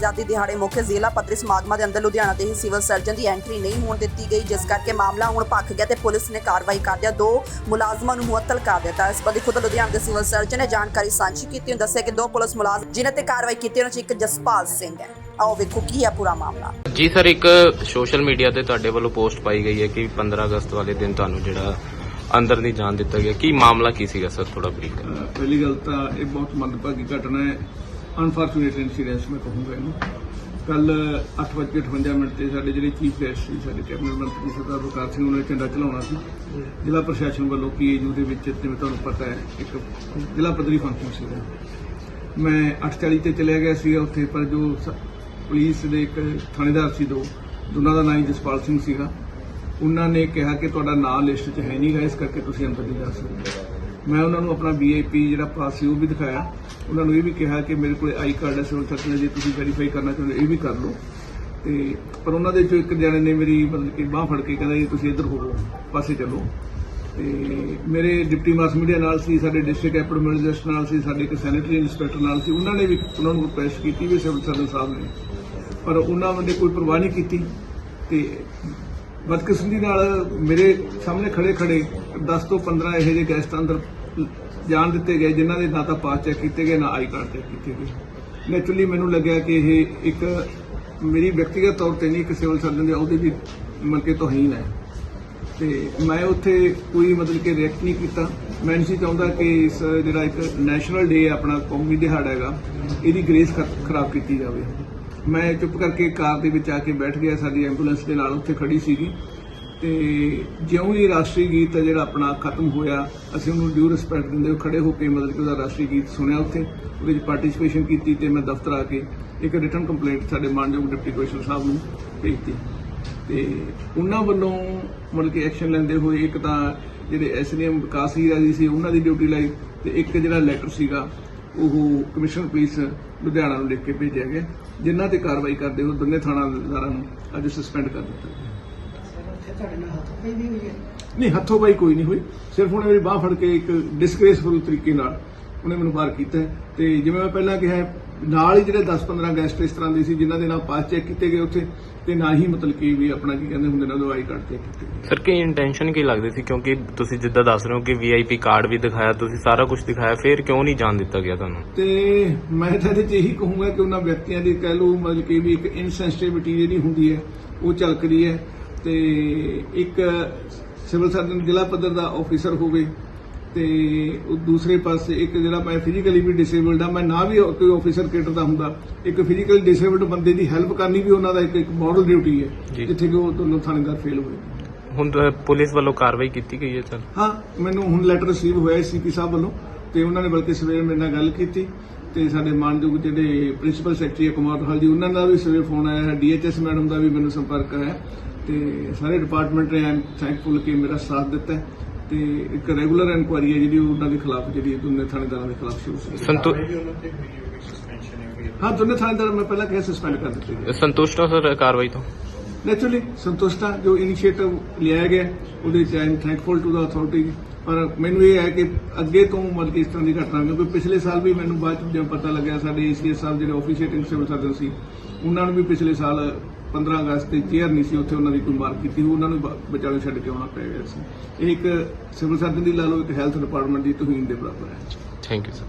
ਆਜ਼ਾਦੀ ਦਿਹਾੜੇ ਮੌਕੇ ਜ਼ਿਲ੍ਹਾ ਪੱਧਰੀ ਸਮਾਗਮਾਂ ਦੇ ਅੰਦਰ ਲੁਧਿਆਣਾ ਦੇ ਹੀ ਸਿਵਲ ਸਰਜਨ ਦੀ ਐਂਟਰੀ ਨਹੀਂ ਹੋਣ ਦਿੱਤੀ ਗਈ ਜਿਸ ਕਰਕੇ ਮਾਮਲਾ ਹੁਣ ਭੱਖ ਗਿਆ ਤੇ ਪੁਲਿਸ ਨੇ ਕਾਰਵਾਈ ਕਰਦਿਆਂ ਦੋ ਮੁਲਾਜ਼ਮਾਂ ਨੂੰ ਮੁਅੱਤਲ ਕਰ ਦਿੱਤਾ। ਇਸ ਸੰਬੰਧੀ ਖੁਦ ਲੁਧਿਆਣਾ ਦੇ ਸਿਵਲ ਸਰਜਨ ਨੇ ਜਾਣਕਾਰੀ ਸਾਂਝੀ ਕੀਤੀ und ਦੱਸਿਆ ਕਿ ਦੋ ਪੁਲਿਸ ਮੁਲਾਜ਼ਮ ਜਿਨ੍ਹਾਂ ਤੇ ਕਾਰਵਾਈ ਕੀਤੀ ਉਹਨਾਂ 'ਚ ਇੱਕ ਜਸਪਾਲ ਸਿੰਘ ਹੈ। ਆਓ ਵੇਖੋ ਕੀ ਹੈ ਪੂਰਾ ਮਾਮਲਾ। ਜੀ ਸਰ ਇੱਕ ਸੋਸ਼ਲ ਮੀਡੀਆ ਤੇ ਤੁਹਾਡੇ ਵੱਲੋਂ ਪੋਸਟ ਪਾਈ ਗਈ ਹੈ ਕਿ 15 ਅਗਸਤ ਵਾਲੇ ਦਿਨ ਤੁਹਾਨੂੰ ਜਿਹੜਾ ਅੰਦਰ ਨਹੀਂ ਜਾਣ ਦਿੱਤਾ ਗਿਆ। ਕੀ ਮਾਮਲਾ ਕੀ ਸੀਗਾ ਸਰ ਥੋੜਾ ਬਰੀਕ ਪਹਿਲੀ ਗੱਲ ਤਾਂ ਇਹ ਬਹੁਤ ਮੰਦਭਾਗੀ ਘਟਨਾ ਹੈ। ਅਨਫੋਰਚੂਨੇਟ ਇਨਸੀਡੈਂਟ ਮੈਂ ਕਹੂੰਗਾ ਇਹਨੂੰ। ਕੱਲ 8:58 ਮਿੰਟ ਤੇ ਸਾਡੇ ਜਿਹੜੇ ਚੀਫ ਗੈਸਟ ਸੀ, ਸਾਡੇ ਕੈਬਨਿਟ ਮੰਤਰੀ ਸਰਦਾਰ ਬਕਾਰ ਸਿੰਘ ਉਹਨਾਂ ਨੇ ਝੰਡਾ ਚਲਾਉਣਾ ਸੀ। ਜ਼ਿਲ੍ਹਾ ਪ੍ਰਸ਼ਾਸਨ ਵੱਲੋਂ ਪੀਏਯੂ ਦੇ ਵਿੱਚ, ਜਿਵੇਂ ਤੁਹਾਨੂੰ ਪਤਾ ਹੈ, ਇੱਕ ਜ਼ਿਲ੍ਹਾ ਪੱਧਰੀ ਫੰਕਸ਼ਨ ਸੀਗਾ। ਮੈਂ 8:40 ਤੇ ਚਲਿਆ ਗਿਆ ਸੀ ਉੱਥੇ, ਪਰ ਜੋ ਪੁਲਿਸ ਦੇ ਇੱਕ ਥਾਣੇਦਾਰ ਸੀ ਦੋ ਦੋਨਾਂ ਦਾ ਨਾਮ ਜਸਪਾਲ ਸਿੰਘ ਸੀਗਾ। ਉਹਨਾਂ ਨੇ ਕਿਹਾ ਕਿ ਤੁਹਾਡਾ ਨਾਮ ਲਿਸਟ 'ਚ ਹੈ ਨਹੀਂਗਾ ਇਸ ਕਰਕੇ ਤੁਸੀਂ ਅੰਦਰ ਨਹੀਂ ਜਾ ਸਕਦੇ। ਮੈਂ ਉਹਨਾਂ ਨੂੰ ਆਪਣਾ ਵੀਆਈਪੀ ਜਿਹੜਾ ਪਾਸ ਸੀ ਉਹ ਵੀ ਦਿਖਾਇਆ। ਉਹਨਾਂ ਨੂੰ ਇਹ ਵੀ ਕਿਹਾ ਕਿ ਮੇਰੇ ਕੋਲ ਆਈ ਕਾਰਡ ਹੈ, ਸਿਵਲ ਸਰਜਨ ਜੇ ਤੁਸੀਂ ਵੈਰੀਫਾਈ ਕਰਨਾ ਚਾਹੁੰਦੇ ਹੋ, ਇਹ ਵੀ ਕਰ ਲਓ। ਤੇ ਪਰ ਉਹਨਾਂ ਦੇ ਚੋਂ ਇੱਕ ਜਣੇ ਨੇ ਮੇਰੀ ਮਤਲਬ ਕਿ ਬਾਹ ਫੜ ਕੇ ਕਹਿੰਦਾ ਜੀ ਤੁਸੀਂ ਇੱਧਰ ਹੋ ਪਾਸੇ ਚੱਲੋ। ਤੇ ਮੇਰੇ ਡਿਪਟੀ ਮਾਸ ਮੀਡੀਆ ਨਾਲ ਸੀ, ਸਾਡੇ ਡਿਸਟ੍ਰਿਕਟ ਐਪੀਡੈਮਿਓਲੋਜਿਸਟ ਨਾਲ ਸੀ, ਸਾਡੇ ਇੱਕ ਸੈਨੇਟਰੀ ਇੰਸਪੈਕਟਰ ਨਾਲ ਸੀ, ਉਹਨਾਂ ਨੇ ਵੀ ਉਹਨਾਂ ਨੂੰ ਰਿਕੁਐਸਟ ਕੀਤੀ ਵੀ ਸਿਵਲ ਸਰਜਨ ਸਾਹਿਬ ਨੇ। ਪਰ ਉਹਨਾਂ ਨੇ ਕੋਈ ਪਰਵਾਹ ਨਹੀਂ ਕੀਤੀ ਤੇ ਬਦਕਿਸਮਤੀ ਨਾਲ ਮੇਰੇ ਸਾਹਮਣੇ ਖੜੇ ਖੜੇ 10 ਤੋਂ 15 ਇਹੋ ਜਿਹੇ ਗੈਸਟ ਅੰਦਰ ਜਾਣ ਦਿੱਤੇ ਗਏ, ਜਿਨ੍ਹਾਂ ਦੇ ਨਾ ਤਾਂ ਪਾਸ ਚੈੱਕ ਕੀਤੇ ਗਏ, ਨਾ ਆਈ ਕਾਰਡ ਚੈੱਕ ਕੀਤੇ ਗਏ। ਨੈਚੁਰਲੀ ਮੈਨੂੰ ਲੱਗਿਆ ਕਿ ਇਹ ਇੱਕ ਮੇਰੀ ਵਿਅਕਤੀਗਤ ਤੌਰ ਤੇ ਨਹੀਂ, ਇੱਕ ਸਿਵਲ ਸਰਜਨ ਦੇ ਅਹੁਦੇ ਦੀ ਮਤਲਬ ਕਿ ਤੋਹੀਨ ਹੈ। ਤੇ ਮੈਂ ਉੱਥੇ ਕੋਈ ਮਤਲਬ ਕਿ ਰਿਐਕਟ ਨਹੀਂ ਕੀਤਾ। ਮੈਂ ਨਹੀਂ ਸੀ ਚਾਹੁੰਦਾ ਕਿ ਇਸ ਜਿਹੜਾ ਇੱਕ ਨੈਸ਼ਨਲ ਡੇ ਆਪਣਾ ਕੌਮੀ ਦਿਹਾੜਾ ਹੈਗਾ, ਇਹਦੀ ਗ੍ਰੇਸ ਖ- ਖਰਾਬ ਕੀਤੀ ਜਾਵੇ। ਮੈਂ ਚੁੱਪ ਕਰਕੇ ਕਾਰ ਦੇ ਵਿੱਚ ਆ ਕੇ ਬੈਠ ਗਿਆ, ਸਾਡੀ ਐਂਬੂਲੈਂਸ ਦੇ ਨਾਲ ਉੱਥੇ ਖੜੀ ਸੀਗੀ। ਤੇ ਜਿਉਂ ਹੀ ਰਾਸ਼ਟਰੀ ਗੀਤ ਆ ਜਿਹੜਾ ਆਪਣਾ ਖਤਮ ਹੋਇਆ, ਅਸੀਂ ਉਹਨੂੰ ਡਿਊ ਰਿਸਪੈਕਟ ਦਿੰਦੇ ਹੋਏ ਖੜੇ ਹੋ ਕੇ ਮਤਲਬ ਕਿ ਉਹਦਾ ਰਾਸ਼ਟਰੀ ਗੀਤ ਸੁਣਿਆ ਉੱਥੇ, ਉਹਦੇ ਵਿੱਚ ਪਾਰਟਿਸਿਪੇਸ਼ਨ ਕੀਤੀ ਤੇ ਮੈਂ ਦਫ਼ਤਰ ਆ ਕੇ ਇੱਕ ਰਿਟਰਨ ਕੰਪਲੇਂਟ ਸਾਡੇ ਮਾਨਯੋਗ ਡਿਪਟੀ ਕਮਿਸ਼ਨਰ ਸਾਹਿਬ ਨੂੰ ਭੇਜਤੀ ਤੇ ਉਹਨਾਂ ਵੱਲੋਂ ਮਤਲਬ ਕਿ ਐਕਸ਼ਨ ਲੈਂਦੇ ਹੋਏ ਇੱਕ ਤਾਂ ਜਿਹੜੇ ਐਸਡੀਐਮ ਵਿਕਾਸ ਹੀਰਾ ਜੀ ਸੀ, ਉਹਨਾਂ ਦੀ ਡਿਊਟੀ ਲਾਈ ਤੇ ਇੱਕ ਜਿਹੜਾ ਲੈਟਰ ਸੀਗਾ, ਉਹ ਕਮਿਸ਼ਨਰ ਪੁਲਿਸ ਲੁਧਿਆਣਾ ਨੂੰ ਲਿਖ ਕੇ ਭੇਜਿਆ ਗਿਆ, ਜਿਨ੍ਹਾਂ ਤੇ ਕਾਰਵਾਈ ਕਰਦੇ ਹੋਏ ਦੋਨੇ ਥਾਣਾਦਾਰਾਂ ਨੂੰ ਅੱਜ ਸਸਪੈਂਡ ਕਰ ਦਿੱਤਾ ਨਹੀਂ ਹੱਥੋਂ ਪਾਈ ਕੋਈ ਨਹੀਂ ਹੋਈ। ਸਿਰਫ ਉਹਨੇ ਮੇਰੀ ਬਾਹ ਫੜ ਕੇ ਇੱਕ ਡਿਸਗ੍ਰੇਸਫੁਲ ਤਰੀਕੇ ਨਾਲ ਉਹਨੇ ਮੈਨੂੰ ਬਾਹਰ ਕੀਤਾ ਹੈ। ਤੇ ਜਿਵੇਂ ਮੈਂ ਪਹਿਲਾਂ ਕਿਹਾ ਨਾਲ ਹੀ ਜਿਹੜੇ 10-15 ਗੈਸਟ ਇਸ ਤਰ੍ਹਾਂ ਦੇ ਸੀ ਜਿਨ੍ਹਾਂ ਦੇ ਨਾਲ ਪਾਸ ਚੈੱਕ ਕੀਤੇ ਗਏ ਉੱਥੇ ਤੇ ਨਾ ਹੀ ਮਤਲਬ ਕਿ ਵੀ ਆਪਣਾ ਕੀ ਕਹਿੰਦੇ ਹੁੰਦੇ ਨੇ ਆਈ ਕਾਰਡ ਚੈੱਕ ਕੀਤੇ ਗਏ। ਸਰ ਕੀ ਇੰਟੈਂਸ਼ਨ ਕੀ ਲੱਗਦੀ ਸੀ? ਕਿਉਂਕਿ ਤੁਸੀਂ ਜਿੱਦਾਂ ਦੱਸ ਰਹੇ ਹੋ ਕਿ ਵੀਆਈਪੀ ਕਾਰਡ ਵੀ ਦਿਖਾਇਆ ਤੁਸੀਂ ਸਾਰਾ ਕੁਝ ਦਿਖਾਇਆ ਫਿਰ ਕਿਉਂ ਨਹੀਂ ਜਾਣ ਦਿੱਤਾ ਗਿਆ ਤੁਹਾਨੂੰ? ਤੇ ਮੈਂ ਤਾਂ ਇਹਦੇ 'ਚ ਇਹੀ ਕਹੂੰਗਾ ਕਿ ਉਹਨਾਂ ਵਿਅਕਤੀਆਂ ਦੀ ਕਹਿ ਲਓ ਮਤਲਬ ਕਿ ਵੀ ਇੱਕ ਇਨਸੈਂਸਿਟਿਵਿਟੀ ਜਿਹੜੀ ਹੁੰਦੀ ਹੈ ਉਹ ਝਲਕਦੀ ਹੈ। ਤੇ ਇੱਕ ਸਿਵਲ ਸਰਜਨ ਜ਼ਿਲ੍ਹਾ ਪੱਧਰ ਦਾ ਆਫੀਸਰ ਹੋਵੇ ਤੇ ਉਹ ਦੂਸਰੇ ਪਾਸੇ ਇੱਕ ਜਿਹੜਾ ਮੈਂ ਫਿਜ਼ੀਕਲੀ ਵੀ ਡਿਸੇਬਲਡ ਆ ਮੈਂ ਨਾ ਵੀ ਕੋਈ ਆਫੀਸਰ ਕੇਟਰ ਦਾ ਹੁੰਦਾ ਇੱਕ ਫਿਜ਼ੀਕਲੀ ਡਿਸੇਬਲਡ ਬੰਦੇ ਦੀ ਹੈਲਪ ਕਰਨੀ ਵੀ ਉਹਨਾਂ ਦਾ ਇੱਕ ਇੱਕ ਮਾਡਲ ਡਿਊਟੀ ਹੈ। ਜਿੱਥੇ ਕਿ ਉਹ ਦੋਨੋਂ ਥਾਣੇਦਾਰ ਫੇਲ ਹੋਏ। ਹੁਣ ਪੁਲਿਸ ਵੱਲੋਂ ਕਾਰਵਾਈ ਕੀਤੀ ਗਈ ਹੈ ਸਰ? ਹਾਂ ਮੈਨੂੰ ਹੁਣ ਲੈਟਰ ਰਿਸੀਵ ਹੋਇਆ ਸੀਪੀ ਸਾਹਿਬ ਵੱਲੋਂ ਤੇ ਉਹਨਾਂ ਨੇ ਬਲਕਿ ਸਵੇਰ ਮੇਰੇ ਨਾਲ ਗੱਲ ਕੀਤੀ ਤੇ ਸਾਡੇ ਮਾਨਯੋਗ ਜਿਹੜੇ ਪ੍ਰਿੰਸੀਪਲ ਸੈਕਟਰੀ ਕੁਮਾਰ ਹਲ ਜੀ ਉਹਨਾਂ ਦਾ ਵੀ ਸਵੇਰੇ ਫੋਨ ਆਇਆ ਹੈ ਡੀਐਚਐਸ ਮੈਡਮ ਦਾ ਵੀ ਮੈਨੂੰ ਸੰਪਰਕ ਆਇਆ ਤੇ ਸਾਰੇ ਡਿਪਾਰਟਮੈਂਟ ਨੇ ਆਮ ਥੈਂਕਫੁਲ ਕਿ ਮੇਰਾ ਸਾਥ ਦਿੱਤਾ ਹੈ ਤੇ ਇੱਕ ਰੈਗੂਲਰ ਇਨਕੁਆਇਰੀ ਹੈ ਜਿਹੜੀ ਉਹਨਾਂ ਦੇ ਖਿਲਾਫ ਜਿਹੜੀ ਦੋਨੇ ਥਾਣੇਦਾਰਾਂ ਦੇ ਖਿਲਾਫ ਸ਼ੁਰੂ ਸੀ। ਸੰਤੁ ਹਾਂ ਦੋਨੇ ਥਾਣੇਦਾਰ ਮੈਂ ਪਹਿਲਾਂ ਕਿਹਾ ਸਸਪੈਂਡ ਕਰ ਦਿੱਤੇ ਸੰਤੁਸ਼ਟ ਹੋ ਸਰ ਕਾਰਵਾਈ ਤੋਂ? ਨੈਚੁਰਲੀ ਸੰਤੁਸ਼ਟ ਜੋ ਇਨੀਸ਼ੀਏਟਿਵ ਲਿਆ ਗਿਆ ਉਹਦੇ ਚ I thankful to the authority ਪਰ ਮੈਨੂੰ ਇਹ ਹੈ ਕਿ ਅੱਗੇ ਤੋਂ ਮਤਲਬ ਕਿ ਇਸ ਤਰ੍ਹਾਂ ਦੀ ਘਟਨਾ, ਕਿਉਂਕਿ ਪਿਛਲੇ ਸਾਲ ਵੀ ਮੈਨੂੰ ਬਾਅਦ ਚ ਜਦੋਂ ਪਤਾ ਲੱਗਿਆ, ਸਾਡੇ ਏਸੀਐਸ ਸਾਹਿਬ ਜਿਹੜੇ ਆਫੀਸ਼ੀਏਟਿੰਗ ਸਿਵਲ ਸਰਜਨ ਸੀ, ਉਹਨਾਂ ਨੂੰ ਵੀ ਪਿਛਲੇ ਸਾਲ 15 ਅਗਸਤ ਤੇ ਚੇਅਰ ਨਹੀਂ ਸੀ ਉੱਥੇ ਉਹਨਾਂ ਦੀ ਕੋਈ ਮਾਰ ਕੀਤੀ ਉਹਨਾਂ ਨੂੰ ਬ- ਵਿਚਾਲੇ ਛੱਡ ਕੇ ਆਉਣਾ ਪੈ ਗਿਆ ਸੀ। ਇਹ ਇੱਕ ਸਿਵਲ ਸਰਜਨ ਦੀ ਲਾ ਲਓ, ਇੱਕ ਹੈਲਥ ਡਿਪਾਰਟਮੈਂਟ ਦੀ ਤੋਹੀਨ ਦੇ ਬਰਾਬਰ ਹੈ। Thank you sir